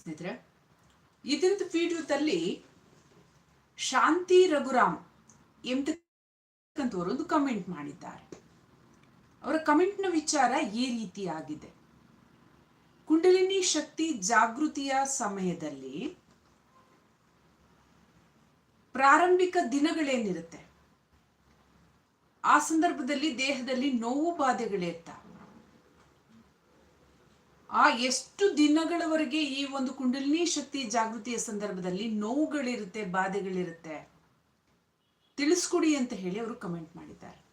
ಸ್ನೇಹಿತರೆ, ಇದರದ್ದು ವಿಡಿಯೋದಲ್ಲಿ ಶಾಂತಿ ರಘುರಾಮ್ ಒಂದು ಕಮೆಂಟ್ ಮಾಡಿದ್ದಾರೆ. ಅವರ ಕಮೆಂಟ್ನ ವಿಚಾರ ಈ ರೀತಿಯಾಗಿದೆ ಕುಂಡಲಿನಿ ಶಕ್ತಿ ಜಾಗೃತಿಯ ಸಮಯದಲ್ಲಿ ಪ್ರಾರಂಭಿಕ ದಿನಗಳೇನಿರುತ್ತೆ? ಆ ಸಂದರ್ಭದಲ್ಲಿ ದೇಹದಲ್ಲಿ ನೋವು ಬಾಧೆಗಳಿರ್ತಾವೆ ಆ ಎಷ್ಟು ದಿನಗಳವರೆಗೆ ಈ ಒಂದು ಕುಂಡಲಿನಿ ಶಕ್ತಿ ಜಾಗೃತಿಯ ಸಂದರ್ಭದಲ್ಲಿ ನೋವುಗಳಿರುತ್ತೆ, ಬಾಧೆಗಳಿರುತ್ತೆ? ತಿಳಿಸ್ಕೊಡಿ ಅಂತ ಹೇಳಿ ಅವರು ಕಮೆಂಟ್ ಮಾಡಿದ್ದಾರೆ.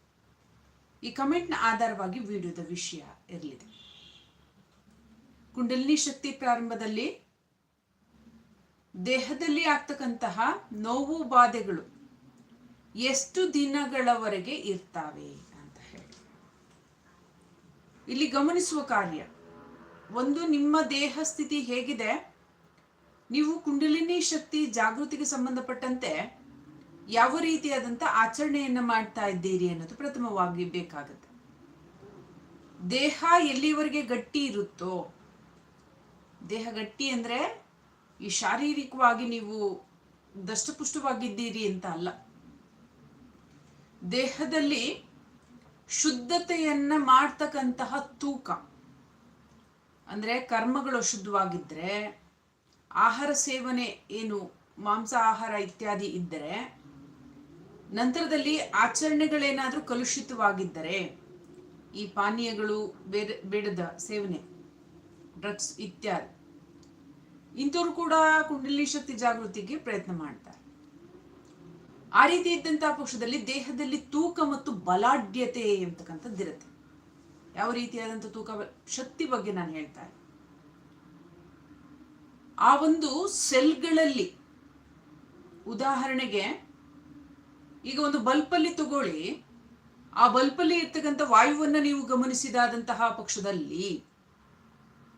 ಈ ಕಮೆಂಟ್ನ ಆಧಾರವಾಗಿ ವಿಡಿಯೋದ ವಿಷಯ ಇರಲಿದೆ. ಕುಂಡಲಿನಿ ಶಕ್ತಿ ಪ್ರಾರಂಭದಲ್ಲಿ ದೇಹದಲ್ಲಿ ಆಗ್ತಕ್ಕಂತಹ ನೋವು, ಬಾಧೆಗಳು ಎಷ್ಟು ದಿನಗಳವರೆಗೆ ಇರ್ತಾವೆ ಅಂತ ಹೇಳಿ. ಇಲ್ಲಿ ಗಮನಿಸುವ ಕಾರ್ಯ ಒಂದು ನಿಮ್ಮ ದೇಹ ಸ್ಥಿತಿ ಹೇಗಿದೆ? ನೀವು ಕುಂಡಲಿನಿ ಶಕ್ತಿ ಜಾಗೃತಿಗೆ ಸಂಬಂಧಪಟ್ಟಂತೆ ಯಾವ ರೀತಿಯಾದಂಥ ಆಚರಣೆಯನ್ನು ಮಾಡ್ತಾ ಇದ್ದೀರಿ ಅನ್ನೋದು ಪ್ರಥಮವಾಗಿ ಬೇಕಾಗುತ್ತೆ. ದೇಹ ಎಲ್ಲಿವರೆಗೆ ಗಟ್ಟಿ ಇರುತ್ತೋ, ದೇಹ ಗಟ್ಟಿ ಅಂದ್ರೆ ಈ ಶಾರೀರಿಕವಾಗಿ ನೀವು ದಷ್ಟಪುಷ್ಟವಾಗಿದ್ದೀರಿ ಅಂತ ಅಲ್ಲ. ದೇಹದಲ್ಲಿ ಶುದ್ಧತೆಯನ್ನ ಮಾಡ್ತಕ್ಕಂತಹ ತೂಕ. ಅಂದ್ರೆ ಕರ್ಮಗಳು ಶುದ್ಧವಾಗಿದ್ದರೆ ಆಹಾರ ಸೇವನೆ ಏನು, ಮಾಂಸ ಆಹಾರ ಇತ್ಯಾದಿ ಇದ್ದರೆ ನಂತರದಲ್ಲಿ ಆಚರಣೆಗಳೇನಾದರೂ ಕಲುಷಿತವಾಗಿದ್ದರೆ ಈ ಪಾನೀಯಗಳು ಬೇರೆ, ಬೇಡದ ಸೇವನೆ, ಡ್ರಗ್ಸ್ ಇತ್ಯಾದಿ, ಇಂಥವ್ರು ಕೂಡ ಕುಂಡಲಿ ಶಕ್ತಿ ಜಾಗೃತಿಗೆ ಪ್ರಯತ್ನ ಮಾಡ್ತಾರೆ. ಆ ರೀತಿ ಇದ್ದಂತಹ ಪಕ್ಷದಲ್ಲಿ ದೇಹದಲ್ಲಿ ತೂಕ ಮತ್ತು ಬಲಾಢ್ಯತೆ ಅಂತಕ್ಕಂಥದ್ದಿರುತ್ತೆ. ಯಾವ ರೀತಿಯಾದಂಥ ತೂಕ ಶಕ್ತಿ ಬಗ್ಗೆ ನಾನು ಹೇಳ್ತಾ ಆ ಒಂದು ಸೆಲ್ಗಳಲ್ಲಿ ಉದಾಹರಣೆಗೆ ಈಗ ಒಂದು ಬಲ್ಪಲ್ಲಿ ತಗೊಳ್ಳಿ. ಆ ಬಲ್ಪಲ್ಲಿ ಇರ್ತಕ್ಕಂಥ ವಾಯುವನ್ನ ನೀವು ಗಮನಿಸಿದಾದಂತಹ ಪಕ್ಷದಲ್ಲಿ,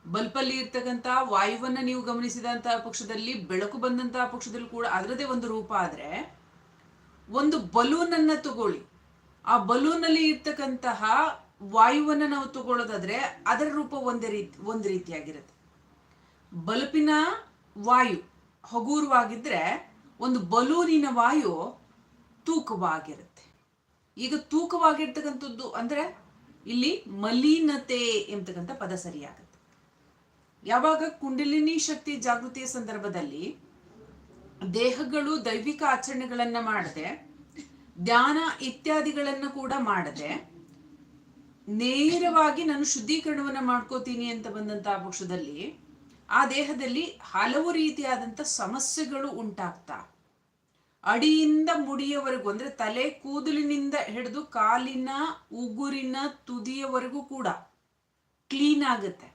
ಬಲ್ಪಲ್ಲಿ ಇರ್ತಕ್ಕಂಥ ವಾಯುವನ್ನ ನೀವು ಗಮನಿಸಿದಂತಹ ಪಕ್ಷದಲ್ಲಿ, ಬೆಳಕು ಬಂದಂತಹ ಪಕ್ಷದಲ್ಲಿ ಕೂಡ ಅದರದೇ ಒಂದು ರೂಪ ಆದ್ರೆ, ಒಂದು ಬಲೂನ್ ಅನ್ನ ತಗೊಳ್ಳಿ. ಆ ಬಲೂನಲ್ಲಿ ಇರ್ತಕ್ಕಂತಹ ವಾಯುವನ್ನ ನಾವು ತಗೊಳ್ಳೋದಾದ್ರೆ ಅದರ ರೂಪ ಒಂದೇ ರೀತಿ, ಒಂದು ರೀತಿಯಾಗಿರುತ್ತೆ. ಬಲ್ಪಿನ ವಾಯು ಹಗೂರವಾಗಿದ್ರೆ ಒಂದು ಬಲೂನಿನ ವಾಯು ತೂಕವಾಗಿರುತ್ತೆ. ಈಗ ತೂಕವಾಗಿರ್ತಕ್ಕಂಥದ್ದು ಅಂದ್ರೆ ಇಲ್ಲಿ ಮಲೀನತೆ ಎಂತಕ್ಕಂಥ ಪದ ಸರಿಯಾಗುತ್ತೆ. ಯಾವಾಗ ಕುಂಡಲಿನಿ ಶಕ್ತಿ ಜಾಗೃತಿಯ ಸಂದರ್ಭದಲ್ಲಿ ದೇಹಗಳು ದೈವಿಕ ಆಚರಣೆಗಳನ್ನ ಮಾಡದೆ, ಧ್ಯಾನ ಇತ್ಯಾದಿಗಳನ್ನ ಕೂಡ ಮಾಡದೆ ನೇರವಾಗಿ ನಾನು ಶುದ್ಧೀಕರಣವನ್ನು ಮಾಡ್ಕೋತೀನಿ ಅಂತ ಬಂದಂತಹ ಪಕ್ಷದಲ್ಲಿ ಆ ದೇಹದಲ್ಲಿ ಹಲವು ರೀತಿಯಾದಂಥ ಸಮಸ್ಯೆಗಳು ಉಂಟಾಗ್ತಾ. ಅಡಿಯಿಂದ ಮುಡಿಯವರೆಗೂ ಅಂದ್ರೆ ತಲೆ ಕೂದಲಿನಿಂದ ಹಿಡಿದು ಕಾಲಿನ, ಉಗುರಿನ ತುದಿಯವರೆಗೂ ಕೂಡ ಕ್ಲೀನ್ ಆಗುತ್ತೆ.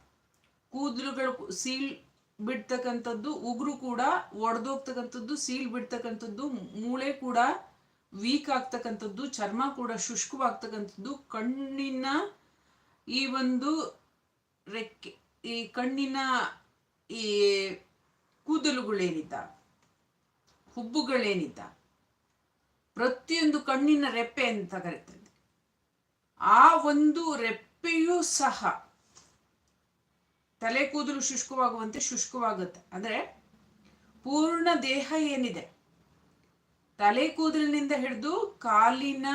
ಕೂದಲುಗಳು ಸೀಲ್ ಬಿಡ್ತಕ್ಕಂಥದ್ದು, ಉಗುರು ಕೂಡ ಒಡೆದೋಗ್ತಕ್ಕಂಥದ್ದು, ಸೀಲ್ ಬಿಡ್ತಕ್ಕಂಥದ್ದು, ಮೂಳೆ ಕೂಡ ವೀಕ್ ಆಗ್ತಕ್ಕಂಥದ್ದು, ಚರ್ಮ ಕೂಡ ಶುಷ್ಕವಾಗ್ತಕ್ಕಂಥದ್ದು ಕಣ್ಣಿನ ಈ ಒಂದು ರೆಕ್ಕೆ, ಈ ಕಣ್ಣಿನ ಈ ಕೂದಲುಗಳೇನಿದ್ದ, ಹುಬ್ಬುಗಳೇನಿದ್ದ, ಪ್ರತಿಯೊಂದು ಕಣ್ಣಿನ ರೆಪ್ಪೆ ಅಂತ ಕರೀತದೆ ಆ ಒಂದು ರೆಪ್ಪೆಯೂ ಸಹ ತಲೆ ಕೂದಲು ಶುಷ್ಕವಾಗುವಂತೆ ಶುಷ್ಕವಾಗುತ್ತೆ. ಅಂದ್ರೆ ಪೂರ್ಣ ದೇಹ ಏನಿದೆ? ತಲೆ ಕೂದಲಿನಿಂದ ಹಿಡಿದು ಕಾಲಿನ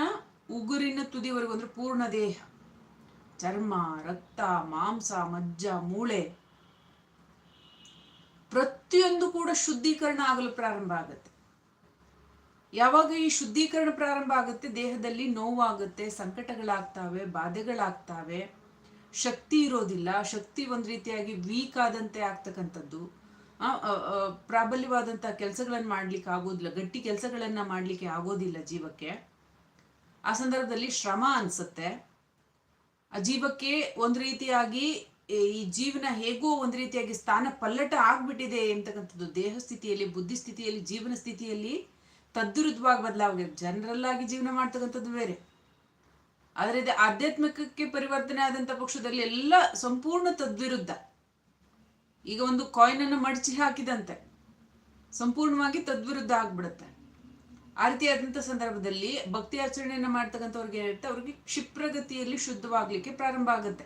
ಉಗುರಿನ ತುದಿವರೆಗೂ ಅಂದ್ರೆ ಪೂರ್ಣ ದೇಹ. ಚರ್ಮ, ರಕ್ತ, ಮಾಂಸ, ಮಜ್ಜ, ಮೂಳೆ. ಪ್ರತಿಯೊಂದು ಕೂಡ ಶುದ್ಧೀಕರಣ ಆಗಲು ಪ್ರಾರಂಭ ಆಗುತ್ತೆ. ಯಾವಾಗ ಈ ಶುದ್ಧೀಕರಣ ಪ್ರಾರಂಭ ಆಗುತ್ತೆ? ದೇಹದಲ್ಲಿ ನೋವಾಗುತ್ತೆ, ಸಂಕಟಗಳಾಗ್ತಾವೆ, ಬಾಧೆಗಳಾಗ್ತಾವೆ. ಶಕ್ತಿ ಇರೋದಿಲ್ಲ. ಶಕ್ತಿ ಒಂದು ರೀತಿಯಾಗಿ ವೀಕ್ ಆದಂತೆ ಆಗ್ತಕ್ಕಂಥದ್ದು. ಪ್ರಾಬಲ್ಯವಾದಂಥ ಕೆಲಸಗಳನ್ನು ಮಾಡ್ಲಿಕ್ಕೆ ಆಗೋದಿಲ್ಲ, ಗಟ್ಟಿ ಕೆಲಸಗಳನ್ನು ಮಾಡ್ಲಿಕ್ಕೆ ಆಗೋದಿಲ್ಲ ಜೀವಕ್ಕೆ. ಆ ಸಂದರ್ಭದಲ್ಲಿ ಶ್ರಮ ಅನ್ಸುತ್ತೆ. ಆ ಜೀವಕ್ಕೆ ಒಂದು ರೀತಿಯಾಗಿ, ಈ ಜೀವನ ಹೇಗೋ ಒಂದು ರೀತಿಯಾಗಿ ಸ್ಥಾನ ಪಲ್ಲಟ ಆಗ್ಬಿಟ್ಟಿದೆ ಅಂತಕ್ಕಂಥದ್ದು ದೇಹ ಸ್ಥಿತಿಯಲ್ಲಿ, ಬುದ್ಧಿ ಸ್ಥಿತಿಯಲ್ಲಿ, ಜೀವನ ಸ್ಥಿತಿಯಲ್ಲಿ ತದ್ವಿರುದ್ಧವಾಗಿ ಬದಲಾಗಿದೆ ಜನರಲ್ ಆಗಿ ಜೀವನ ಮಾಡ್ತಕ್ಕಂಥದ್ದು ಬೇರೆ. ಆದರೆ ಆಧ್ಯಾತ್ಮಿಕಕ್ಕೆ ಪರಿವರ್ತನೆ ಆದಂತ ಪಕ್ಷದಲ್ಲಿ ಎಲ್ಲ ಸಂಪೂರ್ಣ ತದ್ವಿರುದ್ಧ. ಈಗ ಒಂದು ಕಾಯಿನ್ ಅನ್ನು ಮಡಚಿ ಹಾಕಿದಂತೆ ಸಂಪೂರ್ಣವಾಗಿ ತದ್ವಿರುದ್ಧ ಆಗ್ಬಿಡುತ್ತೆ. ಆ ರೀತಿಯಾದಂಥ ಸಂದರ್ಭದಲ್ಲಿ ಭಕ್ತಿ ಆಚರಣೆಯನ್ನು ಮಾಡ್ತಕ್ಕಂಥವ್ರಿಗೆ ಏನಿರುತ್ತೆ ಅವ್ರಿಗೆ ಕ್ಷಿಪ್ರಗತಿಯಲ್ಲಿ ಶುದ್ಧವಾಗ್ಲಿಕ್ಕೆ ಪ್ರಾರಂಭ ಆಗುತ್ತೆ.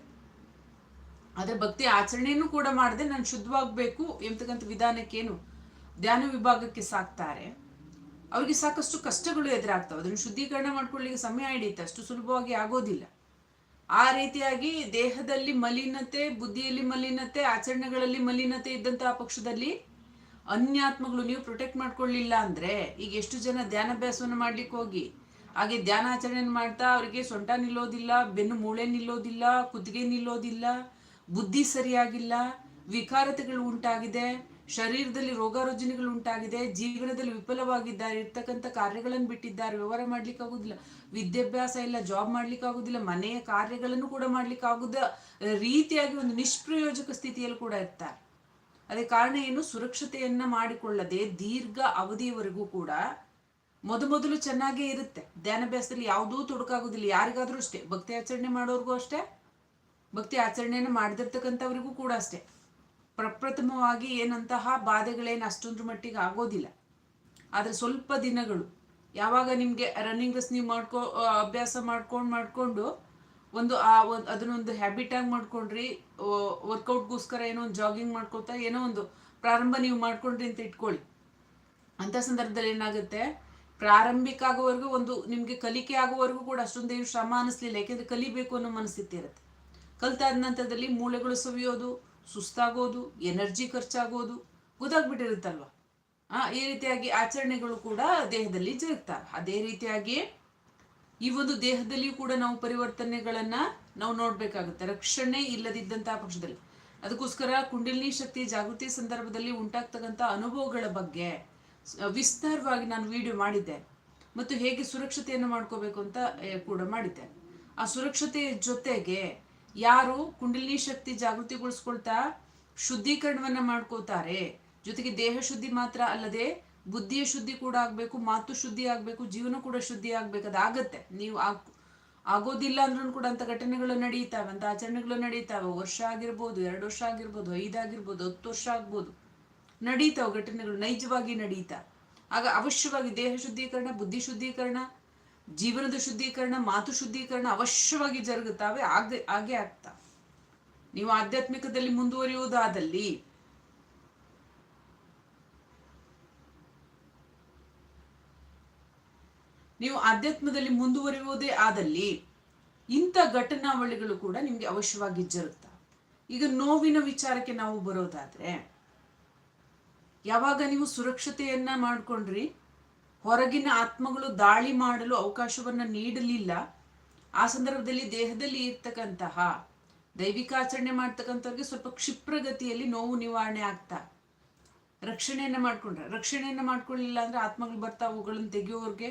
ಆದರೆ ಭಕ್ತಿ ಆಚರಣೆಯನ್ನು ಕೂಡ ಮಾಡದೆ ನಾನು ಶುದ್ಧವಾಗಬೇಕು ಎಂಬತಕ್ಕಂಥ ವಿಧಾನಕ್ಕೇನು ಧ್ಯಾನ ವಿಭಾಗಕ್ಕೆ ಸಾಕ್ತಾರೆ. ಅವರಿಗೆ ಸಾಕಷ್ಟು ಕಷ್ಟಗಳು ಎದುರಾಗ್ತವೆ. ಅದನ್ನು ಶುದ್ಧೀಕರಣ ಮಾಡ್ಕೊಳ್ಳಿಕ್ಕೆ ಸಮಯ ಹಿಡಿಯುತ್ತೆ. ಅಷ್ಟು ಸುಲಭವಾಗಿ ಆಗೋದಿಲ್ಲ. ಆ ರೀತಿಯಾಗಿ ದೇಹದಲ್ಲಿ ಮಲಿನತೆ, ಬುದ್ಧಿಯಲ್ಲಿ ಮಲಿನತೆ, ಆಚರಣೆಗಳಲ್ಲಿ ಮಲಿನತೆ ಇದ್ದಂತಹ ಪಕ್ಷದಲ್ಲಿ ಅನ್ಯಾತ್ಮಗಳು ನೀವು ಪ್ರೊಟೆಕ್ಟ್ ಮಾಡ್ಕೊಳ್ಳಿಲ್ಲ ಅಂದ್ರೆ ಈಗ ಎಷ್ಟು ಜನ ಧ್ಯಾನಾಭ್ಯಾಸವನ್ನು ಮಾಡ್ಲಿಕ್ಕೆ ಹೋಗಿ? ಹಾಗೆ ಧ್ಯಾನ ಆಚರಣೆ ಮಾಡ್ತಾ ಅವರಿಗೆ ಸೊಂಟ ನಿಲ್ಲೋದಿಲ್ಲ, ಬೆನ್ನು ಮೂಳೆ ನಿಲ್ಲೋದಿಲ್ಲ, ಕುತ್ತಿಗೆ ನಿಲ್ಲೋದಿಲ್ಲ, ಬುದ್ಧಿ ಸರಿಯಾಗಿಲ್ಲ, ವಿಕಾರತೆಗಳು ಉಂಟಾಗಿದೆ. ಶರೀರದಲ್ಲಿ ರೋಗ ರುಜಿನಗಳು ಉಂಟಾಗಿದೆ, ಜೀವನದಲ್ಲಿ ವಿಫಲವಾಗಿದ್ದಾರೆ, ಇರ್ತಕ್ಕಂಥ ಕಾರ್ಯಗಳನ್ನು ಬಿಟ್ಟಿದ್ದಾರೆ, ವ್ಯವಹಾರ ಮಾಡ್ಲಿಕ್ಕೆ ಆಗುದಿಲ್ಲ ವಿದ್ಯಾಭ್ಯಾಸ ಇಲ್ಲ ಜಾಬ್ ಮಾಡ್ಲಿಕ್ಕೆ ಆಗುದಿಲ್ಲ ಮನೆಯ ಕಾರ್ಯಗಳನ್ನು ಕೂಡ ಮಾಡ್ಲಿಕ್ಕೆ ಆಗುದ ರೀತಿಯಾಗಿ ಒಂದು ನಿಷ್ಪ್ರಯೋಜಕ ಸ್ಥಿತಿಯಲ್ಲಿ ಕೂಡ ಇರ್ತಾರೆ. ಅದೇ ಕಾರಣ ಏನು? ಸುರಕ್ಷತೆಯನ್ನ ಮಾಡಿಕೊಳ್ಳದೆ ದೀರ್ಘ ಅವಧಿಯವರೆಗೂ ಕೂಡ ಮೊದಮೊದಲು ಚೆನ್ನಾಗೇ ಇರುತ್ತೆ. ಧ್ಯಾನಾಭ್ಯಾಸದಲ್ಲಿ ಯಾವುದೂ ತೊಡಕಾಗುದಿಲ್ಲ. ಯಾರಿಗಾದ್ರೂ ಅಷ್ಟೇ. ಭಕ್ತಿ ಆಚರಣೆ ಮಾಡೋರ್ಗೂ ಅಷ್ಟೇ. ಭಕ್ತಿ ಆಚರಣೆಯನ್ನು ಮಾಡದಿರ್ತಕ್ಕಂಥವ್ರಿಗೂ ಕೂಡ ಅಷ್ಟೇ. ಪ್ರಪ್ರಥಮವಾಗಿ ಏನಂತಹ ಬಾಧೆಗಳೇನು ಅಷ್ಟೊಂದ್ರ ಮಟ್ಟಿಗೆ ಆಗೋದಿಲ್ಲ. ಆದರೆ ಸ್ವಲ್ಪ ದಿನಗಳು, ಯಾವಾಗ ನಿಮಗೆ ರನ್ನಿಂಗ್ ರೇಸ್ ನೀವು ಮಾಡ್ಕೊ ಅಭ್ಯಾಸ ಮಾಡ್ಕೊಂಡು ಮಾಡಿಕೊಂಡು ಒಂದು, ಆ, ಒಂದು, ಅದನ್ನೊಂದು ಹ್ಯಾಬಿಟ್ ಆಗಿ ಮಾಡ್ಕೊಂಡ್ರಿ ವರ್ಕೌಟ್ಗೋಸ್ಕರ ಏನೋ ಒಂದು ಜಾಗಿಂಗ್ ಮಾಡ್ಕೋತಾ ಏನೋ ಒಂದು ಪ್ರಾರಂಭ ನೀವು ಮಾಡ್ಕೊಂಡ್ರಿ ಅಂತ ಇಟ್ಕೊಳ್ಳಿ. ಅಂಥ ಸಂದರ್ಭದಲ್ಲಿ ಏನಾಗುತ್ತೆ, ಪ್ರಾರಂಭಿಕ ಆಗೋವರೆಗೂ ಒಂದು, ನಿಮಗೆ ಕಲಿಕೆ ಆಗೋವರೆಗೂ ಕೂಡ ಅಷ್ಟೊಂದೇನು ಶ್ರಮ ಅನಿಸ್ಲಿಲ್ಲ, ಯಾಕೆಂದರೆ ಕಲಿಬೇಕು ಅನ್ನೋ ಮನಸ್ಥಿತಿ ಇರುತ್ತೆ. ಕಲಿತಾದ ನಂತರದಲ್ಲಿ ಮೂಳೆಗಳು ಸವಿಯೋದು ಸುಸ್ತಾಗೋದು, ಎನರ್ಜಿ ಖರ್ಚಾಗೋದು ಗೊತ್ತಾಗ್ಬಿಟ್ಟಿರುತ್ತಲ್ವ? ಆ, ಈ ರೀತಿಯಾಗಿ ಆಚರಣೆಗಳು ಕೂಡ ದೇಹದಲ್ಲಿ ಜರುಗ್ತಾವೆ. ಅದೇ ರೀತಿಯಾಗಿ ಈ ಒಂದು ದೇಹದಲ್ಲಿಯೂ ಕೂಡ ನಾವು ಪರಿವರ್ತನೆಗಳನ್ನ ನಾವು ನೋಡ್ಬೇಕಾಗುತ್ತೆ. ರಕ್ಷಣೆ ಇಲ್ಲದಿದ್ದಂತಹ ಪಕ್ಷದಲ್ಲಿ. ಅದಕ್ಕೋಸ್ಕರ ಕುಂಡಲಿನಿ ಶಕ್ತಿ, ಜಾಗೃತಿ ಸಂದರ್ಭದಲ್ಲಿ ಉಂಟಾಗ್ತಕ್ಕಂಥ ಅನುಭವಗಳ ಬಗ್ಗೆ ವಿಸ್ತಾರವಾಗಿ ನಾನು ವಿಡಿಯೋ ಮಾಡಿದ್ದೆ. ಮತ್ತು ಹೇಗೆ ಸುರಕ್ಷತೆಯನ್ನು ಮಾಡ್ಕೋಬೇಕು ಅಂತ ಕೂಡ ಮಾಡಿದ್ದೆ. ಆ ಸುರಕ್ಷತೆಯ ಜೊತೆಗೆ ಯಾರು ಕುಂಡಲಿನಿ ಶಕ್ತಿ ಜಾಗೃತಿಗೊಳಿಸ್ಕೊಳ್ತಾ ಶುದ್ಧೀಕರಣವನ್ನ ಮಾಡ್ಕೋತಾರೆ ಜೊತೆಗೆ ದೇಹ ಶುದ್ಧಿ ಮಾತ್ರ ಅಲ್ಲದೆ ಬುದ್ಧಿಯ ಶುದ್ಧಿ ಕೂಡ ಆಗ್ಬೇಕು, ಮಾತು ಶುದ್ಧಿ ಆಗ್ಬೇಕು, ಜೀವನ ಕೂಡ ಶುದ್ಧಿ ಆಗ್ಬೇಕು. ಅದಾಗತ್ತೆ. ನೀವು ಆಗ್ ಆಗೋದಿಲ್ಲ ಅಂದ್ರೂ ಕೂಡ ಅಂತ ಘಟನೆಗಳು ನಡೀತಾವೆ, ಅಂತ ಆಚರಣೆಗಳು ನಡೀತಾವೆ. ವರ್ಷ ಆಗಿರ್ಬೋದು, ಎರಡು ವರ್ಷ ಆಗಿರ್ಬೋದು ಐದಾಗಿರ್ಬೋದು ಹತ್ತು ವರ್ಷ ಆಗ್ಬೋದು. ನಡೀತಾವೆ ಘಟನೆಗಳು, ನೈಜವಾಗಿ ನಡೀತಾ. ಆಗ ಅವಶ್ಯವಾಗಿ ದೇಹ ಶುದ್ಧೀಕರಣ, ಬುದ್ಧಿ ಶುದ್ಧೀಕರಣ ಜೀವನದ ಶುದ್ಧೀಕರಣ, ಮಾತು ಶುದ್ಧೀಕರಣ ಅವಶ್ಯವಾಗಿ ಜರುಗುತ್ತಾವೆ, ಆಗ ಹಾಗೆ ಆಗ್ತಾ. ನೀವು ಆಧ್ಯಾತ್ಮಿಕದಲ್ಲಿ ಮುಂದುವರಿಯುವುದಾದಲ್ಲಿ ನೀವು ಆಧ್ಯಾತ್ಮದಲ್ಲಿ ಮುಂದುವರಿಯುವುದೇ ಆದಲ್ಲಿ ಇಂಥ ಘಟನಾವಳಿಗಳು ಕೂಡ ನಿಮಗೆ ಅವಶ್ಯವಾಗಿ ಜರುಗ್ತವೆ ಈಗ ನೋವಿನ ವಿಚಾರಕ್ಕೆ ನಾವು ಬರೋದಾದ್ರೆ, ಯಾವಾಗ ನೀವು ಸುರಕ್ಷತೆಯನ್ನ ಮಾಡ್ಕೊಂಡ್ರಿ? ಹೊರಗಿನ ಆತ್ಮಗಳು ದಾಳಿ ಮಾಡಲು ಅವಕಾಶವನ್ನ ನೀಡಲಿಲ್ಲ. ಆ ಸಂದರ್ಭದಲ್ಲಿ ದೇಹದಲ್ಲಿ ಇರ್ತಕ್ಕಂತಹ ದೈವಿಕಾಚರಣೆ ಮಾಡ್ತಕ್ಕಂಥವ್ರಿಗೆ ಸ್ವಲ್ಪ ಕ್ಷಿಪ್ರಗತಿಯಲ್ಲಿ ನೋವು ನಿವಾರಣೆ ಆಗ್ತಾ. ರಕ್ಷಣೆಯನ್ನು ಮಾಡ್ಕೊಂಡ್ರೆ, ರಕ್ಷಣೆಯನ್ನು ಮಾಡ್ಕೊಳ್ಳಿಲ್ಲ ಅಂದ್ರೆ ಆತ್ಮಗಳು ಬರ್ತಾ ಅವುಗಳನ್ನ ತೆಗೆಯೋರ್ಗೆ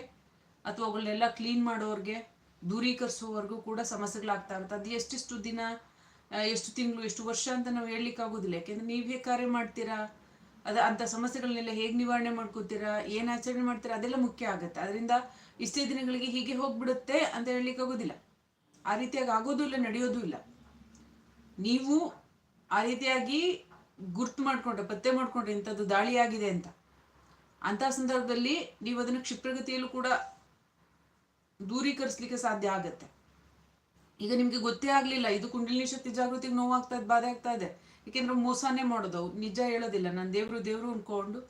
ಅಥವಾ ಅವುಗಳನ್ನೆಲ್ಲ ಕ್ಲೀನ್ ಮಾಡೋರ್ಗೆ ದೂರೀಕರಿಸುವವರೆಗೂ ಕೂಡ ಸಮಸ್ಯೆಗಳಾಗ್ತಾ ಇರುತ್ತೆ ಅದು ಎಷ್ಟೆಷ್ಟು ದಿನ, ಎಷ್ಟು ತಿಂಗಳು, ಎಷ್ಟು ವರ್ಷ ಅಂತ ನಾವು ಹೇಳಲಿಕ್ಕೆ ಆಗೋದಿಲ್ಲ ನೀವೇ ಕಾರ್ಯ ಮಾಡ್ತೀರಾ? ಅದ ಅಂತ ಸಮಸ್ಯೆಗಳನ್ನೆಲ್ಲ ಹೇಗೆ ನಿವಾರಣೆ ಮಾಡ್ಕೋತೀರಾ, ಏನು ಆಚರಣೆ ಮಾಡ್ತೀರಾ, ಅದೆಲ್ಲ ಮುಖ್ಯ ಆಗುತ್ತೆ. ಅದರಿಂದ ಇಷ್ಟೇ ದಿನಗಳಿಗೆ ಹೀಗೆ ಹೋಗ್ಬಿಡುತ್ತೆ ಅಂತ ಹೇಳಲಿಕ್ಕೆ ಆಗೋದಿಲ್ಲ. ಆ ರೀತಿಯಾಗಿ ಆಗೋದು ಇಲ್ಲ, ನಡೆಯೋದು ಇಲ್ಲ. ನೀವು ಆ ರೀತಿಯಾಗಿ ಗುರ್ತು ಮಾಡ್ಕೊಂಡ್ರೆ, ಪತ್ತೆ ಮಾಡ್ಕೊಂಡ್ರೆ ಇಂಥದ್ದು ದಾಳಿ ಆಗಿದೆ ಅಂತ. ಅಂತ ಸಂದರ್ಭದಲ್ಲಿ ನೀವು ಅದನ್ನು ಕ್ಷಿಪ್ರಗತಿಯಲ್ಲೂ ಕೂಡ ದೂರೀಕರಿಸ್ಲಿಕ್ಕೆ ಸಾಧ್ಯ ಆಗತ್ತೆ. ಈಗ ನಿಮ್ಗೆ ಗೊತ್ತೇ ಆಗಲಿಲ್ಲ, ಇದು ಕುಂಡಲಿನಿ ಶಕ್ತಿ ಜಾಗೃತಿಗೆ ನೋವಾಗ್ತಾ ಇದೆ, ಬಾಧೆ ಆಗ್ತಾ ಇದೆ. ಯಾಕೆಂದ್ರೆ ಮೋಸನೇ ಮಾಡೋದು. ಅವ್ರು ನಿಜ ಹೇಳೋದಿಲ್ಲ. ನಾನು ದೇವ್ರು ದೇವ್ರು ಅನ್ಕೊಂಡು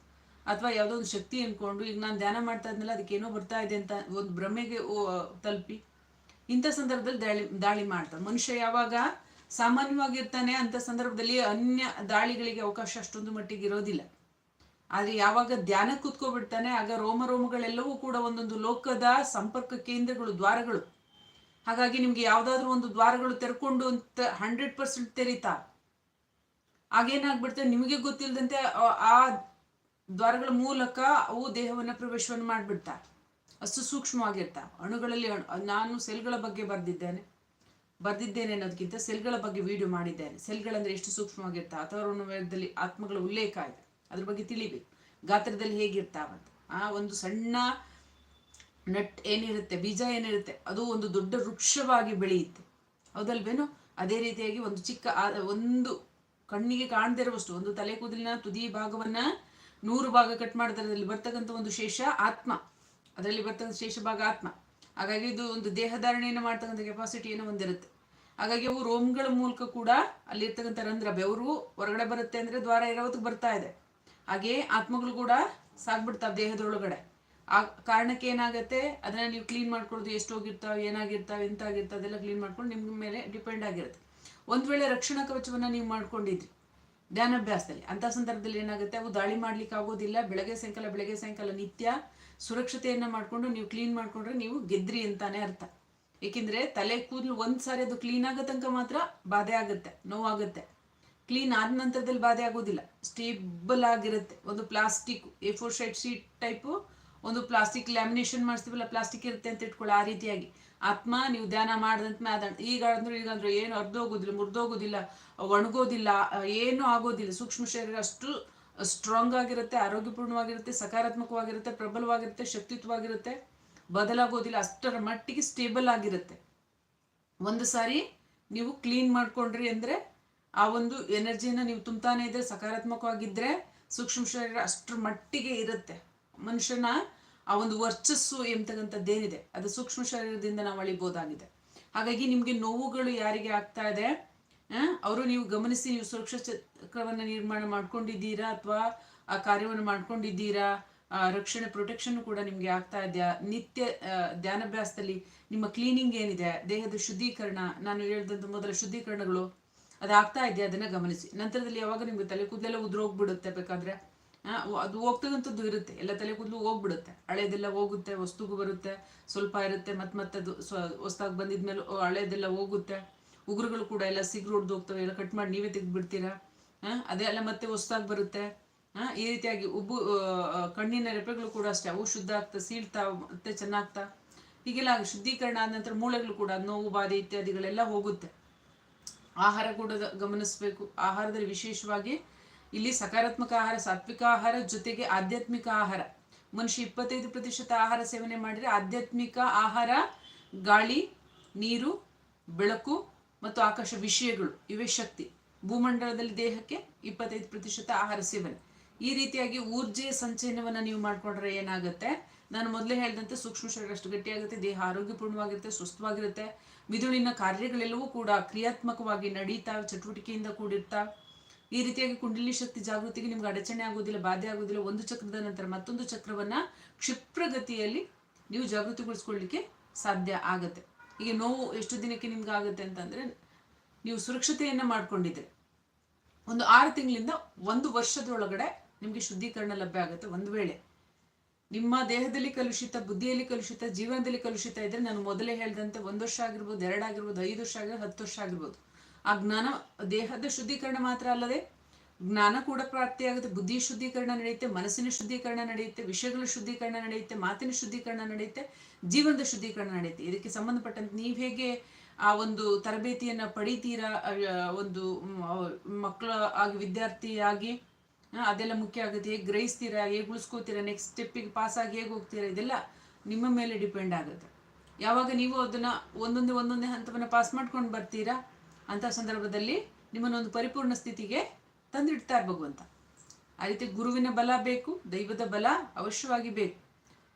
ಅಥವಾ ಯಾವುದೋ ಒಂದು ಶಕ್ತಿ ಅನ್ಕೊಂಡು ಈಗ ನಾನು ಧ್ಯಾನ ಮಾಡ್ತಾ ಇದ್ನಲ್ಲ, ಅದಕ್ಕೆ ಏನೋ ಬರ್ತಾ ಇದೆ ಅಂತ ಒಂದು ಭ್ರಮೆಗೆ ತಲುಪಿ ಇಂಥ ಸಂದರ್ಭದಲ್ಲಿ ದಾಳಿ ದಾಳಿ ಮಾಡ್ತಾರೆ. ಮನುಷ್ಯ ಯಾವಾಗ ಸಾಮಾನ್ಯವಾಗಿರ್ತಾನೆ ಅಂತ ಸಂದರ್ಭದಲ್ಲಿ ಅನ್ಯ ದಾಳಿಗಳಿಗೆ ಅವಕಾಶ ಅಷ್ಟೊಂದು ಮಟ್ಟಿಗೆ ಇರೋದಿಲ್ಲ. ಆದರೆ ಯಾವಾಗ ಧ್ಯಾನ ಕೂತ್ಕೊಬಿಡ್ತಾನೆ, ಆಗ ರೋಮ ರೋಮಗಳೆಲ್ಲವೂ ಕೂಡ ಒಂದೊಂದು ಲೋಕದ ಸಂಪರ್ಕ ಕೇಂದ್ರಗಳು, ದ್ವಾರಗಳು. ಹಾಗಾಗಿ ನಿಮ್ಗೆ ಯಾವ್ದಾದ್ರು ಒಂದು ದ್ವಾರಗಳು ತೆರ್ಕೊಂಡು ಅಂತ ಹಂಡ್ರೆಡ್ ಪರ್ಸೆಂಟ್ ತೆರೀತಾ ಆಗೇನಾಗ್ಬಿಡ್ತದೆ? ನಿಮಗೆ ಗೊತ್ತಿಲ್ಲದಂತೆ ಆ- ದ್ವಾರಗಳ ಮೂಲಕ ಅವು ದೇಹವನ್ನು ಪ್ರವೇಶವನ್ನು ಮಾಡಿಬಿಡ್ತಾ, ಅಷ್ಟು ಸೂಕ್ಷ್ಮವಾಗಿರ್ತಾ. ಅಣುಗಳಲ್ಲಿ ಅಣು, ನಾನು ಸೆಲ್ಗಳ ಬಗ್ಗೆ ಬರೆದಿದ್ದೇನೆ, ಬರ್ದಿದ್ದೇನೆ ಅನ್ನೋದಕ್ಕಿಂತ ಸೆಲ್ಗಳ ಬಗ್ಗೆ ವಿಡಿಯೋ ಮಾಡಿದ್ದೇನೆ. ಸೆಲ್ಗಳಂದ್ರೆ ಎಷ್ಟು ಸೂಕ್ಷ್ಮವಾಗಿರ್ತಾ? ಅಥರ್ವಣ ವೇದದಲ್ಲಿ ಆತ್ಮಗಳ ಉಲ್ಲೇಖ ಇದೆ. ಅದ್ರ ಬಗ್ಗೆ ತಿಳಿಬೇಕು. ಗಾತ್ರದಲ್ಲಿ ಹೇಗಿರ್ತಾವಂತ ಆ ಒಂದು ಸಣ್ಣ ನಟ್ ಏನಿರುತ್ತೆ, ಬೀಜ ಏನಿರುತ್ತೆ, ಅದು ಒಂದು ದೊಡ್ಡ ವೃಕ್ಷವಾಗಿ ಬೆಳೆಯುತ್ತೆ. ಹೌದಲ್ವೇನು? ಅದೇ ರೀತಿಯಾಗಿ ಒಂದು ಚಿಕ್ಕ ಒಂದು ಕಣ್ಣಿಗೆ ಕಾಣದೇ ಇರುವಷ್ಟು ಒಂದು ತಲೆ ಕೂದಲಿನ ತುದಿ ಭಾಗವನ್ನ ನೂರು ಭಾಗ ಕಟ್ ಮಾಡಿದ್ರೆ ಅದರಲ್ಲಿ ಬರ್ತಕ್ಕಂಥ ಒಂದು ಶೇಷ ಆತ್ಮ. ಅದರಲ್ಲಿ ಬರ್ತಕ್ಕಂಥ ಶೇಷ ಭಾಗ ಆತ್ಮ. ಹಾಗಾಗಿ ಇದು ಒಂದು ದೇಹಧಾರಣೆಯನ್ನು ಮಾಡ್ತಕ್ಕಂಥ ಕೆಪಾಸಿಟಿಯನ್ನು ಹೊಂದಿರುತ್ತೆ. ಹಾಗಾಗಿ ಅವು ರೋಮ್ಗಳ ಮೂಲಕ ಕೂಡ ಅಲ್ಲಿರ್ತಕ್ಕಂಥ ರಂಧ್ರ ಬೆವರು ಹೊರಗಡೆ ಬರುತ್ತೆ ಅಂದ್ರೆ ದ್ವಾರ ಇರೋದಕ್ಕೆ ಬರ್ತಾ ಇದೆ. ಹಾಗೆ ಆತ್ಮಗಳು ಕೂಡ ಸಾಗ್ಬಿಡ್ತಾವೆ ದೇಹದೊಳಗಡೆ. ಆ ಕಾರಣಕ್ಕೆ ಏನಾಗುತ್ತೆ? ಅದನ್ನ ನೀವು ಕ್ಲೀನ್ ಮಾಡ್ಕೊಳ್ಳೋದು ಎಷ್ಟು ಹೋಗಿರ್ತಾವೆ ಏನಾಗಿರ್ತಾವೆ, ಎಂತಾಗಿರ್ತಾವೆ ಅದೆಲ್ಲ ಕ್ಲೀನ್ ಮಾಡ್ಕೊಂಡು ನಿಮ್ಮ ಮೇಲೆ ಡಿಪೆಂಡ್ ಆಗಿರುತ್ತೆ. ಒಂದ್ ವೇಳೆ ರಕ್ಷಣಾ ಕವಚವನ್ನ ನೀವು ಮಾಡ್ಕೊಂಡಿದ್ರಿ, ಧ್ಯಾನಾಭ್ಯಾಸದಲ್ಲಿ ಅಂತ ಸಂದರ್ಭದಲ್ಲಿ ಏನಾಗುತ್ತೆ? ಅವು ದಾಳಿ ಮಾಡ್ಲಿಕ್ಕೆ ಆಗೋದಿಲ್ಲ, ಬೆಳಗ್ಗೆ ಸಾಯಂಕಾಲ ಬೆಳಗ್ಗೆ ಸಾಯಂಕಾಲ ನಿತ್ಯ ಸುರಕ್ಷತೆಯನ್ನ ಮಾಡ್ಕೊಂಡು ನೀವು ಕ್ಲೀನ್ ಮಾಡ್ಕೊಂಡ್ರೆ ನೀವು ಗೆದ್ರಿ ಅಂತಾನೆ ಅರ್ಥ. ಏಕೆಂದ್ರೆ ತಲೆ, ಕೂದಲು ಒಂದ್ ಸಾರಿ ಅದು ಕ್ಲೀನ್ ಆಗೋ ತನಕ ಮಾತ್ರ ಬಾಧೆ ಆಗುತ್ತೆ, ನೋವಾಗುತ್ತೆ. ಕ್ಲೀನ್ ಆದ ನಂತರದಲ್ಲಿ ಬಾಧೆ ಆಗೋದಿಲ್ಲ. ಸ್ಟೇಬಲ್ ಆಗಿರುತ್ತೆ. ಒಂದು plastic A four sheet sheet type ಒಂದು ಪ್ಲಾಸ್ಟಿಕ್ ಲ್ಯಾಮಿನೇಷನ್ ಮಾಡಿಸ್ತೀವಲ್ಲ, ಪ್ಲಾಸ್ಟಿಕ್ ಇರುತ್ತೆ ಅಂತ ಇಟ್ಕೊಳ್ಳಿ ಆ ರೀತಿಯಾಗಿ. ಆತ್ಮ, ನೀವು ಧ್ಯಾನ ಮಾಡಿದಂತ ಅದ ಈಗ ಅಂದ್ರೆ ಈಗ ಅಂದ್ರೆ ಏನು ಅರ್ಧೋಗೋದಿಲ್ಲ ಮುರಿದೋಗೋದಿಲ್ಲ, ಒಣಗೋದಿಲ್ಲ, ಏನು ಆಗೋದಿಲ್ಲ. ಸೂಕ್ಷ್ಮ ಶರೀರ ಅಷ್ಟು ಸ್ಟ್ರಾಂಗ್ ಆಗಿರುತ್ತೆ, ಆರೋಗ್ಯಪೂರ್ಣವಾಗಿರುತ್ತೆ, ಸಕಾರಾತ್ಮಕವಾಗಿರುತ್ತೆ, ಪ್ರಬಲವಾಗಿರುತ್ತೆ ಶಕ್ತಿತ್ವವಾಗಿರುತ್ತೆ ಬದಲಾಗೋದಿಲ್ಲ, ಅಷ್ಟರ ಮಟ್ಟಿಗೆ ಸ್ಟೇಬಲ್ ಆಗಿರುತ್ತೆ. ಒಂದು ಸಾರಿ ನೀವು ಕ್ಲೀನ್ ಮಾಡ್ಕೊಂಡ್ರಿ ಅಂದ್ರೆ ಆ ಒಂದು ಎನರ್ಜಿನ ನೀವು ತುಂಬಾನೇ ಇದ್ರೆ, ಸಕಾರಾತ್ಮಕವಾಗಿದ್ರೆ ಸೂಕ್ಷ್ಮ ಶರೀರ ಅಷ್ಟರ ಮಟ್ಟಿಗೆ ಇರುತ್ತೆ. ಮನುಷ್ಯನ ಆ ಒಂದು ವರ್ಚಸ್ಸು ಎಂತಕ್ಕಂಥದ್ದೇನಿದೆ ಅದು ಸೂಕ್ಷ್ಮ ಶರೀರದಿಂದ ನಾವು ಅಳಿಬೋದಾಗಿದೆ ಹಾಗಾಗಿ ನಿಮಗೆ ನೋವುಗಳು ಯಾರಿಗೆ ಆಗ್ತಾ ಇದೆ? ಅವರು ನೀವು ಗಮನಿಸಿ ನೀವು ಸುರಕ್ಷಾ ಚಕ್ರವನ್ನ ನಿರ್ಮಾಣ ಮಾಡ್ಕೊಂಡಿದ್ದೀರಾ ಅಥವಾ ಆ ಕಾರ್ಯವನ್ನು ಮಾಡ್ಕೊಂಡಿದ್ದೀರಾ? ರಕ್ಷಣೆ ಪ್ರೊಟೆಕ್ಷನ್ ಕೂಡ ನಿಮಗೆ ಆಗ್ತಾ ಇದೆಯಾ? ನಿತ್ಯ ಧ್ಯಾನಾಭ್ಯಾಸದಲ್ಲಿ ನಿಮ್ಮ ಕ್ಲೀನಿಂಗ್ ಏನಿದೆ? ದೇಹದ ಶುದ್ಧೀಕರಣ, ನಾನು ಹೇಳಿದಂತ ಮೊದಲ ಶುದ್ಧೀಕರಣಗಳು ಅದಾಗ್ತಾ ಇದೆಯಾ? ಅದನ್ನ ಗಮನಿಸಿ. ನಂತರದಲ್ಲಿ ಯಾವಾಗ ನಿಮ್ಗೆ ತಲೆ ಕೂದಲೆಲ್ಲ ಉದ್ರೋಗ್ಬಿಡುತ್ತೆ ಬೇಕಾದ್ರೆ? ಅದು ಹೋಗ್ತಕ್ಕಂಥದ್ದು ಇರುತ್ತೆ. ಎಲ್ಲ ತಲೆ ಕೂದಲು ಹೋಗ್ಬಿಡುತ್ತೆ. ಹಳೇದೆಲ್ಲ ಹೋಗುತ್ತೆ ವಸ್ತುಗೂ ಬರುತ್ತೆ, ಸ್ವಲ್ಪ ಇರುತ್ತೆ ಮತ್ತೆ ಮತ್ತೆ ಅದು ಹೊಸ್ದಾಗಿ ಬಂದಿದ್ಮೇಲೆ ಹಳೇದೆಲ್ಲ ಹೋಗುತ್ತೆ. ಉಗುರುಗಳು ಕೂಡ ಎಲ್ಲ ಸಿಗ್ರು ಹೊಡೆದು ಹೋಗ್ತವೆ, ಎಲ್ಲ ಕಟ್ ಮಾಡಿ ನೀವೇ ತೆಗೆದ್ಬಿಡ್ತೀರಾ? ಅದೆಲ್ಲ ಮತ್ತೆ ಹೊಸ್ದಾಗಿ ಬರುತ್ತೆ. ಈ ರೀತಿಯಾಗಿ ಉಬ್ಬು ಕಣ್ಣಿನ ರೆಪೆಗಳು ಕೂಡ ಅಷ್ಟೇ. ಅವು ಶುದ್ಧ ಆಗ್ತಾ, ಸೀಳ್ತಾ, ಮತ್ತೆ ಚೆನ್ನಾಗ್ತಾ. ಹೀಗೆಲ್ಲ ಶುದ್ಧೀಕರಣ ಆದ ನಂತರ ಮೂಳೆಗಳು ಕೂಡ, ನೋವು, ಬಾಧೆ ಇತ್ಯಾದಿಗಳೆಲ್ಲ ಹೋಗುತ್ತೆ. ಆಹಾರ ಕೂಡ ಗಮನಿಸಬೇಕು. ಆಹಾರದಲ್ಲಿ ವಿಶೇಷವಾಗಿ ಇಲ್ಲಿ ಸಕಾರಾತ್ಮಕ ಆಹಾರ, ಸಾತ್ವಿಕ ಆಹಾರ ಜೊತೆಗೆ ಆಧ್ಯಾತ್ಮಿಕ ಆಹಾರ. ಮನುಷ್ಯ ಇಪ್ಪತ್ತೈದು ಪ್ರತಿಶತ ಆಹಾರ ಸೇವನೆ ಮಾಡಿದರೆ ಆಧ್ಯಾತ್ಮಿಕ ಆಹಾರ, ಗಾಳಿ, ನೀರು, ಬೆಳಕು ಮತ್ತು ಆಕಾಶ ವಿಷಯಗಳು, ಇವೇ ಶಕ್ತಿ. ಭೂಮಂಡಲದಲ್ಲಿ ದೇಹಕ್ಕೆ ಇಪ್ಪತ್ತೈದು ಪ್ರತಿಶತ ಆಹಾರ ಸೇವನೆ. ಈ ರೀತಿಯಾಗಿ ಊರ್ಜೆಯ ಸಂಚಯನವನ್ನ ನೀವು ಮಾಡ್ಕೊಂಡ್ರೆ ಏನಾಗುತ್ತೆ? ನಾನು ಮೊದಲೇ ಹೇಳಿದಂತೆ ಸೂಕ್ಷ್ಮ ಶರೀರ ಅಷ್ಟು ಗಟ್ಟಿಯಾಗುತ್ತೆ, ದೇಹ ಆರೋಗ್ಯಪೂರ್ಣವಾಗಿರುತ್ತೆ, ಸುಸ್ಥವಾಗಿರುತ್ತೆ. ಮಿದುಳಿನ ಕಾರ್ಯಗಳೆಲ್ಲವೂ ಕೂಡ ಕ್ರಿಯಾತ್ಮಕವಾಗಿ ನಡೀತಾ, ಚಟುವಟಿಕೆಯಿಂದ ಕೂಡಿರ್ತಾ ಈ ರೀತಿಯಾಗಿ ಕುಂಡಲಿ ಶಕ್ತಿ ಜಾಗೃತಿಗೆ ನಿಮ್ಗೆ ಅಡಚಣೆ ಆಗೋದಿಲ್ಲ ಬಾಧೆ ಆಗೋದಿಲ್ಲ ಒಂದು ಚಕ್ರದ ನಂತರ ಮತ್ತೊಂದು ಚಕ್ರವನ್ನ ಕ್ಷಿಪ್ರಗತಿಯಲ್ಲಿ ನೀವು ಜಾಗೃತಿಗೊಳಿಸ್ಕೊಳ್ಳಿಕ್ಕೆ ಸಾಧ್ಯ ಆಗತ್ತೆ. ಈಗ ನೋವು ಎಷ್ಟು ದಿನಕ್ಕೆ ನಿಮ್ಗೆ ಆಗುತ್ತೆ ಅಂತಂದ್ರೆ ನೀವು ಸುರಕ್ಷತೆಯನ್ನ ಮಾಡ್ಕೊಂಡಿದ್ರೆ ಒಂದು ಆರು ತಿಂಗಳಿಂದ ಒಂದು ವರ್ಷದೊಳಗಡೆ ನಿಮಗೆ ಶುದ್ಧೀಕರಣ ಲಭ್ಯ ಆಗುತ್ತೆ ಒಂದು ವೇಳೆ. ನಿಮ್ಮ ದೇಹದಲ್ಲಿ ಕಲುಷಿತ, ಬುದ್ಧಿಯಲ್ಲಿ ಕಲುಷಿತ, ಜೀವನದಲ್ಲಿ ಕಲುಷಿತ ಇದ್ರೆ ನಾನು ಮೊದಲೇ ಹೇಳಿದಂತೆ ಒಂದು ವರ್ಷ ಆಗಿರ್ಬೋದು ಎರಡಾಗಿರ್ಬೋದು ಐದು ವರ್ಷ ಆಗಿರ್ಬೋದು, ಹತ್ತು ವರ್ಷ ಆಗಿರ್ಬೋದು. ಆ ಜ್ಞಾನ ದೇಹದ ಶುದ್ಧೀಕರಣ ಮಾತ್ರ ಅಲ್ಲದೆ ಜ್ಞಾನ ಕೂಡ ಪ್ರಾಪ್ತಿಯಾಗುತ್ತೆ, ಬುದ್ಧಿ ಶುದ್ಧೀಕರಣ ನಡೆಯುತ್ತೆ, ಮನಸ್ಸಿನ ಶುದ್ಧೀಕರಣ ನಡೆಯುತ್ತೆ, ವಿಷಯಗಳ ಶುದ್ಧೀಕರಣ ನಡೆಯುತ್ತೆ, ಮಾತಿನ ಶುದ್ಧೀಕರಣ ನಡೆಯುತ್ತೆ, ಜೀವನದ ಶುದ್ಧೀಕರಣ ನಡೆಯುತ್ತೆ. ಇದಕ್ಕೆ ಸಂಬಂಧಪಟ್ಟಂತೆ ನೀವು ಹೇಗೆ ಆ ಒಂದು ತರಬೇತಿಯನ್ನ ಪಡಿತೀರಾ? ಒಂದು ಮಕ್ಕಳ ಆಗಿ ವಿದ್ಯಾರ್ಥಿಯಾಗಿ ಅದೆಲ್ಲ ಮುಖ್ಯ ಆಗುತ್ತೆ. ಹೇಗೆ ಗ್ರಹಿಸ್ತೀರಾ? ಹೇಗೆ ಉಳಿಸ್ಕೋತೀರಾ? ನೆಕ್ಸ್ಟ್ ಸ್ಟೆಪ್ಪಿಗೆ ಪಾಸ್ ಆಗಿ ಹೇಗೆ ಹೋಗ್ತೀರಾ? ಇದೆಲ್ಲ ನಿಮ್ಮ ಮೇಲೆ ಡಿಪೆಂಡ್ ಆಗುತ್ತೆ. ಯಾವಾಗ ನೀವು ಅದನ್ನ ಒಂದೊಂದೇ ಒಂದೊಂದೇ ಹಂತವನ್ನು ಪಾಸ್ ಮಾಡ್ಕೊಂಡು ಬರ್ತೀರಾ ಅಂತ ಸಂದರ್ಭದಲ್ಲಿ ನಿಮ್ಮನ್ನೊಂದು ಪರಿಪೂರ್ಣ ಸ್ಥಿತಿಗೆ ತಂದಿಡ್ತಾ ಭಗವಂತ. ಆ ರೀತಿ ಗುರುವಿನ ಬಲ ಬೇಕು, ದೈವದ ಬಲ ಅವಶ್ಯವಾಗಿ ಬೇಕು.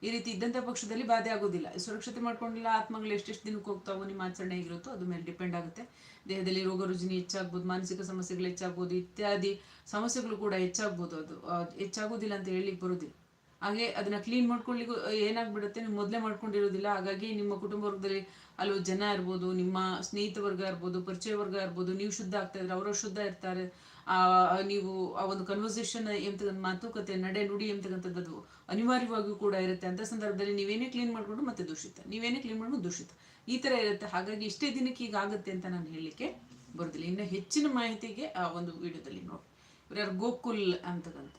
ಈ ರೀತಿ ಇದ್ದಂಥ ಪಕ್ಷದಲ್ಲಿ ಬಾಧೆ ಆಗೋದಿಲ್ಲ. ಸುರಕ್ಷತೆ ಮಾಡ್ಕೊಂಡಿಲ್ಲ, ಆತ್ಮಗಳು ಎಷ್ಟೆಷ್ಟು ದಿನಕ್ಕೆ ಹೋಗ್ತಾವೋ, ನಿಮ್ಮ ಆಚರಣೆ ಹೇಗಿರುತ್ತೋ ಅದ್ರ ಮೇಲೆ ಡಿಪೆಂಡ್ ಆಗುತ್ತೆ. ದೇಹದಲ್ಲಿ ರೋಗ ರುಜಿನಿ ಹೆಚ್ಚಾಗ್ಬೋದು, ಮಾನಸಿಕ ಸಮಸ್ಯೆಗಳು ಹೆಚ್ಚಾಗ್ಬೋದು, ಇತ್ಯಾದಿ ಸಮಸ್ಯೆಗಳು ಕೂಡ ಹೆಚ್ಚಾಗ್ಬೋದು ಅದು. ಹೆಚ್ಚಾಗೋದಿಲ್ಲ ಅಂತ ಹೇಳಲಿಕ್ಕೆ ಬರೋದಿಲ್ಲ ಹಾಗೆ ಅದನ್ನ ಕ್ಲೀನ್ ಮಾಡ್ಕೊಳ್ಳಿಗೂ ಏನಾಗ್ಬಿಡುತ್ತೆ? ನೀವು ಮೊದಲೇ ಮಾಡ್ಕೊಂಡಿರೋದಿಲ್ಲ ಹಾಗಾಗಿ ನಿಮ್ಮ ಕುಟುಂಬ ವರ್ಗದಲ್ಲಿ ಅಲ್ಲೂ ಜನ ಇರ್ಬೋದು, ನಿಮ್ಮ ಸ್ನೇಹಿತ ವರ್ಗ ಇರ್ಬೋದು ಪರಿಚಯ ವರ್ಗ ಇರ್ಬೋದು, ನೀವು ಶುದ್ಧ ಆಗ್ತಾ ಇದ್ರೆ ಅವರು ಶುದ್ಧ ಇರ್ತಾರೆ. ಆ, ನೀವು ಆ ಒಂದು ಕನ್ವರ್ಸೇಷನ್ ಎಂತಕ್ಕಂಥ ಮಾತುಕತೆ, ನಡೆ ನುಡಿ ಎಂತಕ್ಕಂಥದ್ದು ಅನಿವಾರ್ಯವಾಗಿಯೂ ಕೂಡ ಇರುತ್ತೆ. ಅಂತ ಸಂದರ್ಭದಲ್ಲಿ ನೀವೇನೇ ಕ್ಲೀನ್ ಮಾಡಿಕೊಂಡು ಮತ್ತೆ ದೂಷಿತ. ನೀವೇನೇ ಕ್ಲೀನ್ ಮಾಡಿಕೊಂಡು ದೂಷಿತ. ಈ ತರ ಇರುತ್ತೆ. ಹಾಗಾಗಿ ಇಷ್ಟೇ ದಿನಕ್ಕೆ ಈಗ ಆಗುತ್ತೆ ಅಂತ ನಾನು ಹೇಳಲಿಕ್ಕೆ ಬರೋದಿಲ್ಲ. ಇನ್ನು ಹೆಚ್ಚಿನ ಮಾಹಿತಿಗೆ ಆ ಒಂದು ವಿಡಿಯೋದಲ್ಲಿ ನೋಡಿ. ಇವ್ರ ಗೋಕುಲ್ ಅಂತಕ್ಕಂಥ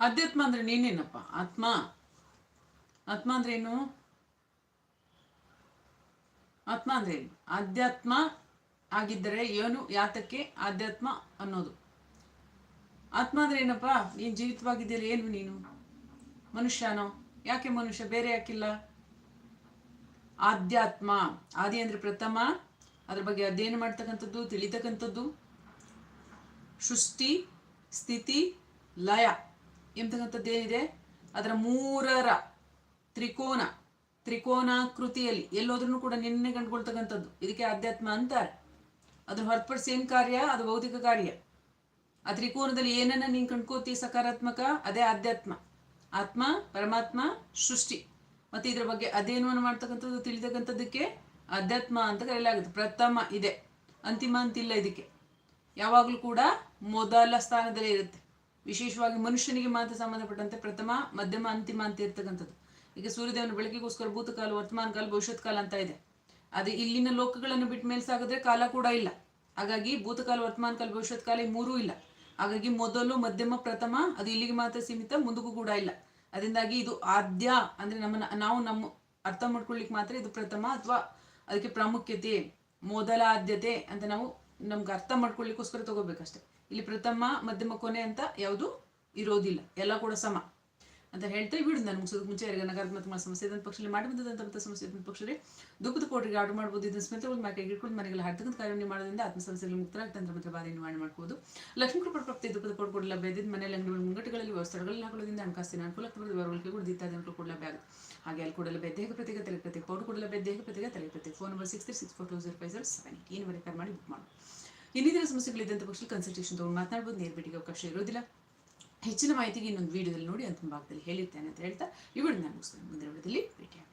ಅಧ್ಯಾತ್ಮ ಅಂದ್ರೆ ನೀನೇನಪ್ಪ? ಆತ್ಮ. ಆತ್ಮ ಅಂದ್ರೇನು ಆತ್ಮ ಅಂದ್ರೆ ಏನು ಆಧ್ಯಾತ್ಮ ಆಗಿದ್ದರೆ ಏನು, ಯಾತಕ್ಕೆ? ಆಧ್ಯಾತ್ಮ ಅನ್ನೋದು. ಆತ್ಮ ಅಂದ್ರೆ ಏನಪ್ಪ ನೀನ್ ಜೀವಿತವಾಗಿದ್ದೀರಿ ಏನು ನೀನು? ಮನುಷ್ಯನೋ? ಯಾಕೆ ಮನುಷ್ಯ? ಬೇರೆ ಯಾಕಿಲ್ಲ? ಆಧ್ಯಾತ್ಮ. ಆದಿ ಅಂದ್ರೆ ಪ್ರಥಮ. ಅದ್ರ ಬಗ್ಗೆ ಅಧ್ಯಯನ ಮಾಡ್ತಕ್ಕಂಥದ್ದು, ತಿಳಿತಕ್ಕಂಥದ್ದು. ಸೃಷ್ಟಿ, ಸ್ಥಿತಿ, ಲಯ. ಎಂಬತಕ್ಕಂಥದ್ದು ಏನಿದೆ? ಅದರ ಮೂರರ ತ್ರಿಕೋನ, ತ್ರಿಕೋನಾಕೃತಿಯಲ್ಲಿ ಎಲ್ಲೋದ್ರೂ ಕೂಡ ನಿನ್ನೆ ಕಂಡುಕೊಳ್ತಕ್ಕಂಥದ್ದು. ಇದಕ್ಕೆ ಅಧ್ಯಾತ್ಮ ಅಂತಾರೆ. ಅದ್ರ ಹೊರತುಪಡಿಸಿ ಏನು ಕಾರ್ಯ, ಅದು ಭೌತಿಕ ಕಾರ್ಯ. ಆ ತ್ರಿಕೋನದಲ್ಲಿ ಏನನ್ನ ನೀನು ಕಂಡ್ಕೋತಿ ಸಕಾರಾತ್ಮಕ, ಅದೇ ಅಧ್ಯಾತ್ಮ ಆತ್ಮ, ಪರಮಾತ್ಮ, ಸೃಷ್ಟಿ. ಮತ್ತೆ ಇದ್ರ ಬಗ್ಗೆ ಅಧ್ಯಯನವನ್ನು ಮಾಡ್ತಕ್ಕಂಥದ್ದು ತಿಳಿದಕ್ಕಂಥದ್ದಕ್ಕೆ ಅಧ್ಯಾತ್ಮ ಅಂತ ಕರೆಯಲಾಗುತ್ತೆ. ಪ್ರಥಮ ಇದೆ. ಅಂತಿಮ ಅಂತಿಲ್ಲ ಇದಕ್ಕೆ. ಯಾವಾಗಲೂ ಕೂಡ ಮೊದಲ ಸ್ಥಾನದಲ್ಲೇ ಇರುತ್ತೆ. ವಿಶೇಷವಾಗಿ ಮನುಷ್ಯನಿಗೆ ಮಾತ್ರ ಸಂಬಂಧಪಟ್ಟಂತೆ ಪ್ರಥಮ, ಮಧ್ಯಮ, ಅಂತಿಮ ಅಂತ ಇರ್ತಕ್ಕಂಥದ್ದು. ಈಗ ಸೂರ್ಯದೇವನ ಬೆಳಕಿಗೋಸ್ಕರ ಭೂತಕಾಲ, ವರ್ತಮಾನ ಕಾಲ ಭವಿಷ್ಯತ್ ಕಾಲ ಅಂತ ಇದೆ. ಅದೇ ಇಲ್ಲಿನ ಲೋಕಗಳನ್ನು ಬಿಟ್ಟ ಮೇಲೆ ಸಾಗಿದ್ರೆ ಕಾಲ ಕೂಡ ಇಲ್ಲ. ಹಾಗಾಗಿ ಭೂತಕಾಲ, ವರ್ತಮಾನ ಕಾಲ ಭವಿಷ್ಯತ್ ಕಾಲ ಮೂರೂ ಇಲ್ಲ. ಹಾಗಾಗಿ ಮೊದಲು, ಮಧ್ಯಮ, ಪ್ರಥಮ, ಅದು ಇಲ್ಲಿಗೆ ಮಾತ್ರ ಸೀಮಿತ, ಮುಂದಕ್ಕೂ ಕೂಡ ಇಲ್ಲ. ಅದರಿಂದಾಗಿ ಇದು ಆದ್ಯ, ಅಂದ್ರೆ ನಮ್ಮನ್ನ, ನಾವು ನಮ್ಮ ಅರ್ಥ ಮಾಡ್ಕೊಳ್ಳಿಕ್ಕೆ ಮಾತ್ರ ಇದು ಪ್ರಥಮ ಅಥವಾ ಅದಕ್ಕೆ ಪ್ರಾಮುಖ್ಯತೆ ಮೊದಲ ಆದ್ಯತೆ ಅಂತ ನಾವು ನಮ್ಗೆ ಅರ್ಥ ಮಾಡ್ಕೊಳ್ಳಿಕ್ಕೋಸ್ಕರ ತಗೋಬೇಕಷ್ಟೆ. ಇಲ್ಲಿ ಪ್ರಥಮ, ಮಧ್ಯಮ, ಕೊನೆ ಅಂತ ಯಾವುದು ಇರೋದಿಲ್ಲ. ಎಲ್ಲ ಕೂಡ ಸಮ. ಅಂತ ಹೇಳ್ತಾ ವಿಡಿಯೋ ನಾನು ಮುಗಿಸೋದಕ್ಕೆ ಮುಂಚೆ ಯಾರಿಗೆ ನಕಾರಾತ್ಮಕ ಸಮಸ್ಯೆ ಇದ್ದಂಥ ಪಕ್ಷದಲ್ಲಿ ಮಾಡಿ ಮತ್ತೆ ಸಮಸ್ಯೆ ಇದ್ದಂಥ ಪಕ್ಷದಲ್ಲಿ ದುಃಖದ ಕೋಟಿಗೆ ಆರ್ಡರ್ ಮಾಡ್ಬೋದು, ಇದನ್ನು ಸ್ಮಿತ ಒಂದು ಮ್ಯಾಕೆ ಇಟ್ಕೊಂಡು ಮನೆಗೆಲ್ಲ ಹಡ್ತಕ್ಕಂಥ ಕಾರ್ಯವನ್ನು ಮಾಡೋದ್ರಿಂದ ಆತ್ಮ ಸಮಸ್ಯೆಗಳು ಮುಕ್ತರಾಗಿ ತಂತ್ರ ಮಾತ್ರ ಬಾರಿ ನಿವಾರಣೆ ಮಾಡ್ಬೋದು. ಲಕ್ಷ್ಮೀ ಕೃಪಾ ಪ್ರಾಪ್ತಿ, ದುಃಖದ ಕೋಟ್ ಕೊಡಲ ಬೇದಿದ್ದ ಮನೆಯಲ್ಲಿ ಅಂಗಡಿಗಳ ಮುಂಗಟ್ಟುಗಳಲ್ಲಿ ವ್ಯವಸ್ಥೆಗಳಲ್ಲಿ ಹಾಕೊಳ್ಳೋದ್ರಿಂದ ಹಣಕಾಸಿನ ಅನುಕೂಲ ಬರವಳಿಕೆ ಕೂಡ ಇತ್ಯಾದಿ ಅನುಕೂಲ ಆಗುತ್ತೆ. ಹಾಗೆ ಅಲ್ಲಿ ಕೊಡಲ ಬೇದೇಹ ಪ್ರತ್ಯೇಕ, ತಲೆ ಪ್ರತಿ ಪೌಡರ್ ಕೊಡಲ ಬೇದೇಹ ಪ್ರತ್ಯೇಕ, ತಲೆ ಪ್ರತಿ phone number six three six four two zero five zero seven ಏನು ಬೇಕಾದ್ರೆ ಮಾಡಿ ಬುಕ್ ಮಾಡಿ ಇನ್ನಿತರ ಸಮಸ್ಯೆಗಳಿದ್ದಂಥ ಪಕ್ಷದಲ್ಲಿ ಕನ್ಸಲ್ಟೇಷನ್ ತೊಗೊಂಡು ಮಾತನಾಡ್ಬೋದು, ನೇರ ಭೇಟಿಗೆ ಅವಕಾಶ ಇರೋದಿಲ್ಲ. ಹೆಚ್ಚಿನ ಮಾಹಿತಿಗೆ ಇನ್ನೊಂದು ವಿಡಿಯೋದಲ್ಲಿ ನೋಡಿ ಅಂತಿಮ ಭಾಗದಲ್ಲಿ ಹೇಳಿರ್ತೇನೆ ಅಂತ ಹೇಳ್ತಾ ಈ ವಿಡಿಯೋ ನಾನು ಮುಗಿಸ್ತೇನೆ. ಮುಂದಿನ ವಿಡಿಯೋದಲ್ಲಿ ಭೇಟಿಯಾಗೋಣ.